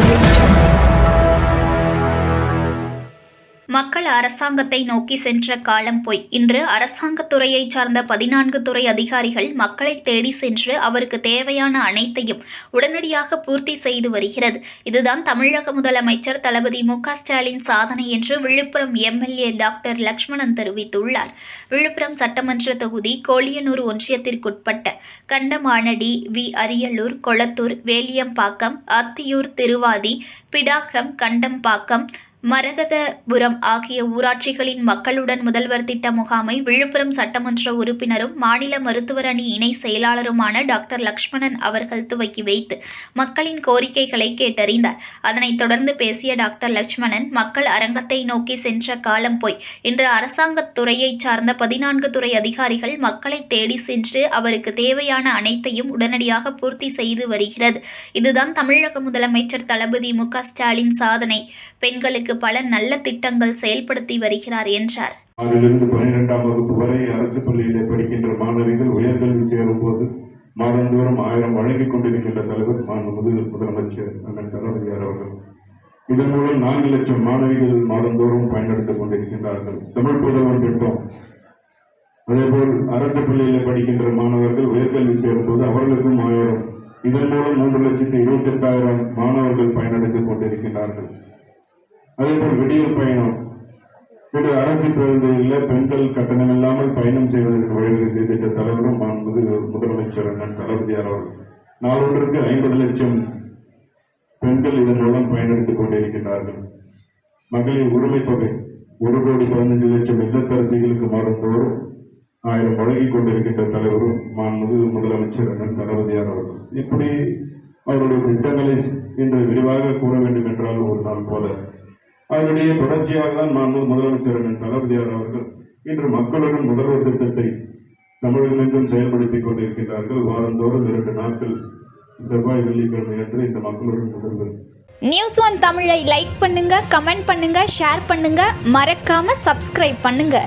audio. மக்கள் அரசாங்கத்தை நோக்கி சென்ற காலம் போய். இன்று அரசாங்கத்துறையைச் சார்ந்த பதினான்கு துறை அதிகாரிகள் மக்களை தேடி சென்று அவருக்கு தேவையான அனைத்தையும் உடனடியாக பூர்த்தி செய்து வருகிறது. இதுதான் தமிழக முதலமைச்சர் தளபதி மு ஸ்டாலின் சாதனை என்று விழுப்புரம் எம்எல்ஏ டாக்டர் லக்ஷ்மணன் தெரிவித்துள்ளார். விழுப்புரம் சட்டமன்ற தொகுதி கோழியனூர் ஒன்றியத்திற்குட்பட்ட கண்டமானடி வி. அரியலூர் கொளத்தூர் வேலியம்பாக்கம் அத்தியூர் திருவாதி பிடாகம் கண்டம்பாக்கம் மரகதபுரம் ஆகிய ஊராட்சிகளின் மக்களுடன் முதல்வர் திட்ட முகாமை விழுப்புரம் சட்டமன்ற உறுப்பினரும் மாநில மருத்துவர் அணி இணை செயலாளருமான டாக்டர் லக்ஷ்மணன் அவர்கள் துவக்கி வைத்து மக்களின் கோரிக்கைகளை கேட்டறிந்தார். அதனைத் தொடர்ந்து பேசிய டாக்டர் லட்சுமணன் மக்கள் அரங்கத்தை நோக்கி சென்ற காலம் போய். இன்று அரசாங்கத் துறையைச் சார்ந்த பதினான்கு துறை அதிகாரிகள் மக்களை தேடி சென்று அவருக்கு தேவையான அனைத்தையும் உடனடியாக பூர்த்தி செய்து வருகிறது. இதுதான் தமிழக முதலமைச்சர் தளபதி மு ஸ்டாலின் சாதனை. பெண்களுக்கு பல நல்ல திட்டங்கள் செயல்படுத்தி வருகிறார் என்றார். ஆறிலிருந்து பன்னிரெண்டாம் வகுப்பு வரை அரசு பள்ளியிலே படிக்கின்ற மாணவிகள் உயர்கல்வி சேரும் போது மாதந்தோறும் ஆயிரம் வழங்கிக் கொண்டிருக்கின்ற தலைவர் மாண்புமிகு முதலமைச்சர் அண்ணன் தளபதியார் அவர்கள். இதன் மூலம் நான்கு லட்சம் மாணவிகள் மாதந்தோறும் பயன்படுத்திக் கொண்டிருக்கின்றார்கள். தமிழ் புதல்வன் திட்டம். அதேபோல் அரசு பள்ளியில் படிக்கின்ற மாணவர்கள் உயர்கல்வி சேரும் போது அவர்களுக்கும் ஆயிரம். இதன் மூலம் மூன்று லட்சத்தி இருபத்தி எட்டாயிரம் மாணவர்கள் பயனடைத்துக் கொண்டிருக்கின்றார்கள். அதேபோல் விடியல் பயணம். இன்று அரசு பேருந்துகளில் பெண்கள் கட்டணம் இல்லாமல் பயணம் செய்வதற்கு வழிவகை செய்திட்ட தலைவரும் மாண்புமிகு முதலமைச்சர் அண்ணன் தளபதியார் அவர்கள். நாளொன்றுக்கு ஐம்பது லட்சம் பெண்கள் இதன் மூலம் பயனெடுத்துக் கொண்டிருக்கின்றார்கள். மகளிர் உரிமை தொகை ஒரு கோடி பதினைந்து லட்சம் இல்லத்தரசிகளுக்கு மாறுந்தோறும் ஆயிரம் வழங்கிக் கொண்டிருக்கின்ற தலைவரும் மாண்புமிகு முதலமைச்சர் அண்ணன் தளபதியார் அவர்கள். இப்படி அவருடைய திட்டங்களை இன்று விரிவாக கூற வேண்டும் என்றால் ஒரு நாள் போல அதனுடைய தொடர்ச்சியாக தான் மாண்பு முதலமைச்சர் தளபதியார் அவர்கள் இன்று மக்களுடன் முதல்வர் திட்டத்தை தமிழகமெங்கும் செயல்படுத்திக் கொண்டிருக்கிறார்கள் வாரந்தோறும் இரண்டு நாட்கள் செவ்வாய் வெள்ளிக்கிழமை அன்று இந்த மக்களுடன் முதல்வர் நியூஸ் ஒன் தமிழை லைக் பண்ணுங்க கமெண்ட் பண்ணுங்க ஷேர் பண்ணுங்க. மறக்காம சப்ஸ்கிரைப் பண்ணுங்க.